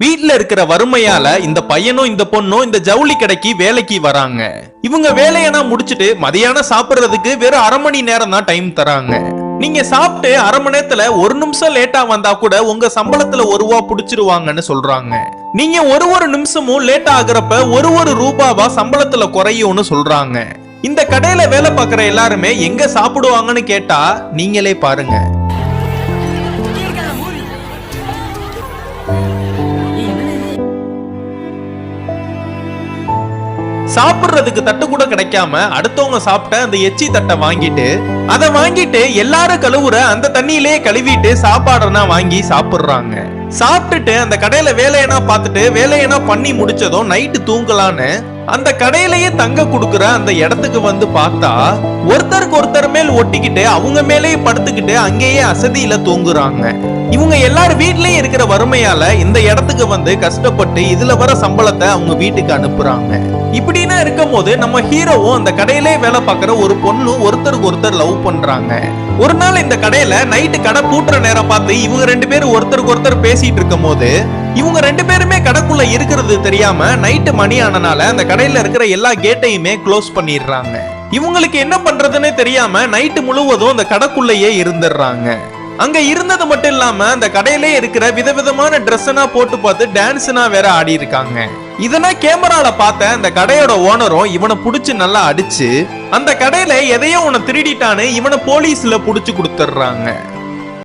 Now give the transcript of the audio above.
வீட்ல இருக்கிற வறுமையால இந்த பையனும் இந்த பொண்ணும் இந்த ஜவுளி கடைக்கு வேலைக்கு வராங்க. இவங்க வேலையெல்லாம் முடிச்சிட்டு மதியானம் சாப்பிடுறதுக்கு வெறும் அரை மணி நேரம் தான் டைம் தராங்க. நீங்க சாப்பிட்டு அரை மணி நேரத்துல ஒரு நிமிஷம் லேட்டா வந்தா கூட உங்க சம்பளத்துல ஒரு ரூபா புடிச்சிருவாங்கன்னு சொல்றாங்க. நீங்க ஒரு ஒரு நிமிஷமும் லேட் ஆகுறப்ப ஒரு ஒரு ரூபாவா சம்பளத்துல குறையும்னு சொல்றாங்க. இந்த கடையில வேலை பார்க்குற எல்லாருமே எங்க சாப்பிடுவாங்கன்னு கேட்டா நீங்களே பாருங்க. சாப்பிடுறதுக்கு தட்டு கூட கிடைக்காம அடுத்தவங்க சாப்பிட்ட அந்த எச்சி தட்டை வாங்கிட்டு அதை வாங்கிட்டு எல்லாரும் கழுவுற அந்த தண்ணியிலே கழுவிட்டு சாப்பாடுனா வாங்கி சாப்பிடுறாங்க. சாப்பிட்டுட்டு அந்த கடையில வேலையனா பார்த்துட்டு வேலையனா பண்ணி முடிச்சதும் நைட்டு தூங்கலான்னு அந்த கடையிலேயே தங்க கொடுக்குற அந்த இடத்துக்கு வந்து பார்த்தா ஒருத்தருக்கு ஒருத்தர் மேல் ஒட்டிக்கிட்டு அவங்க மேலேயே படுத்துக்கிட்டு அங்கேயே அசதியில தூங்குறாங்க. இவங்க எல்லாரும் வீட்லயே இருக்கிற வறுமையால இந்த இடத்துக்கு வந்து கஷ்டப்பட்டு இதுல வர சம்பளத்தை அவங்க வீட்டுக்கு அனுப்புறாங்க. இப்படின்னா இருக்கும் போது நம்ம ஹீரோவும் அந்த கடையிலே வேலை பார்க்குற ஒரு பொண்ணு ஒருத்தருக்கு ஒருத்தர் லவ் பண்றாங்க. ஒரு நாள் இந்த கடையில நைட்டு கடை பூட்டுற நேரம் பார்த்து இவங்க ரெண்டு பேரும் ஒருத்தருக்கு ஒருத்தர் பேசிட்டு இருக்கும் போது இவங்க ரெண்டு பேருமே கடைக்குள்ள இருக்கிறது தெரியாம நைட்டு மணி ஆனனால அந்த கடை கடையில இருக்கிற எல்லா கேட்டையுமே க்ளோஸ் பண்ணிடுறாங்க. இவங்களுக்கு என்ன பண்றதுன்னே தெரியாம நைட்டு முழுவதும் அந்த கடைக்குள்ளேயே இருந்துடுறாங்க. அங்க இருந்தது மட்டும் இல்லாம அந்த கடையிலே இருக்கிற விதவிதமான ட்ரெஸ்ஸனா போட்டு பார்த்து டான்ஸ்னா வேற ஆடி இருக்காங்க. இதெல்லாம் கேமரால பார்த்த அந்த கடையோட ஓனரும் இவனை புடிச்சு நல்லா அடிச்சு அந்த கடையில எதையோ உன திருடிட்டான்னு இவனை போலீஸ்ல புடிச்சு கொடுத்துடுறாங்க.